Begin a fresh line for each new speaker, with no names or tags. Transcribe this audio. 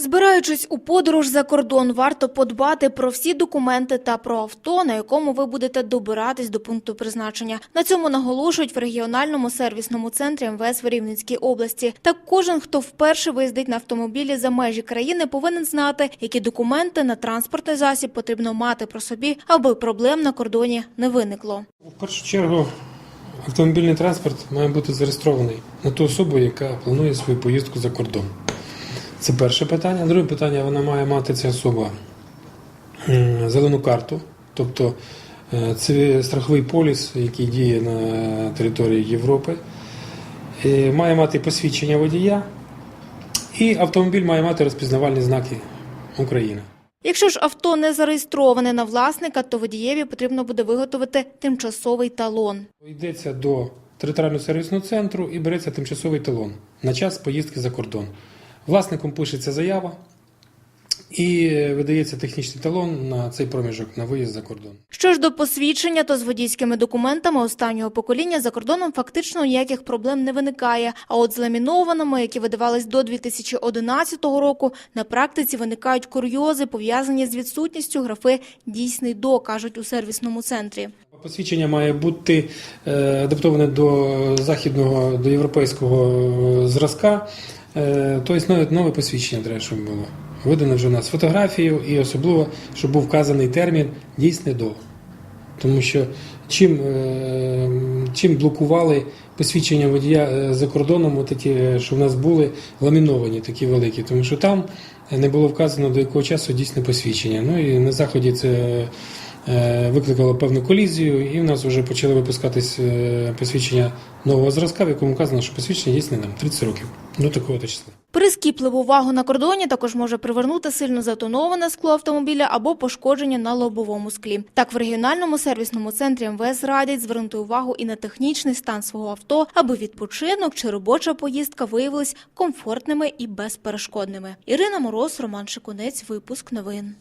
Збираючись у подорож за кордон, варто подбати про всі документи та про авто, на якому ви будете добиратись до пункту призначення. На цьому наголошують в регіональному сервісному центрі МВС в Рівненській області. Так кожен, хто вперше виїздить на автомобілі за межі країни, повинен знати, які документи на транспортний засіб потрібно мати про собі, аби проблем на кордоні не виникло.
В першу чергу автомобільний транспорт має бути зареєстрований на ту особу, яка планує свою поїздку за кордон. Це перше питання. Друге питання, вона має мати ця особа зелену карту, тобто е, це страховий поліс, який діє на території Європи. Е, Має мати посвідчення водія, і автомобіль має мати розпізнавальні знаки України.
Якщо ж авто не зареєстроване на власника, то водієві потрібно буде виготовити тимчасовий талон.
Йдеться до територіального сервісного центру і береться тимчасовий талон на час поїздки за кордон. Власником пишеться заява і видається технічний талон на цей проміжок на виїзд за кордон.
Що ж до посвідчення, то з водійськими документами останнього покоління за кордоном фактично ніяких проблем не виникає. А от з ламінованими, які видавались до 2011 року, на практиці виникають курйози, пов'язані з відсутністю графи «дійсний до», кажуть у сервісному центрі.
Посвідчення має бути е, адаптоване до західного, до європейського е, зразка. Е, Тобто нове, нове посвідчення треба, щоб було. Видано вже у нас фотографію і особливо, щоб був вказаний термін дійсне до. Тому що чим, е, чим блокували посвідчення водія е, за кордоном, такі, що в нас були ламіновані такі великі, тому що там не було вказано до якого часу дійсне посвідчення. Ну і на заході це е, викликало певну колізію, і в нас вже почали випускатись е, посвідчення нового зразка, в якому вказано, що посвідчення дійсне нам 30 років до такого то числа.
Прискіпливу увагу на кордоні також може привернути сильно затоноване скло автомобіля або пошкодження на лобовому склі. Так в регіональному сервісному центрі МВС радять звернути увагу і на технічний стан свого авто, аби відпочинок чи робоча поїздка виявились комфортними і безперешкодними. Ірина Мороз, Роман Шикунець, випуск новин.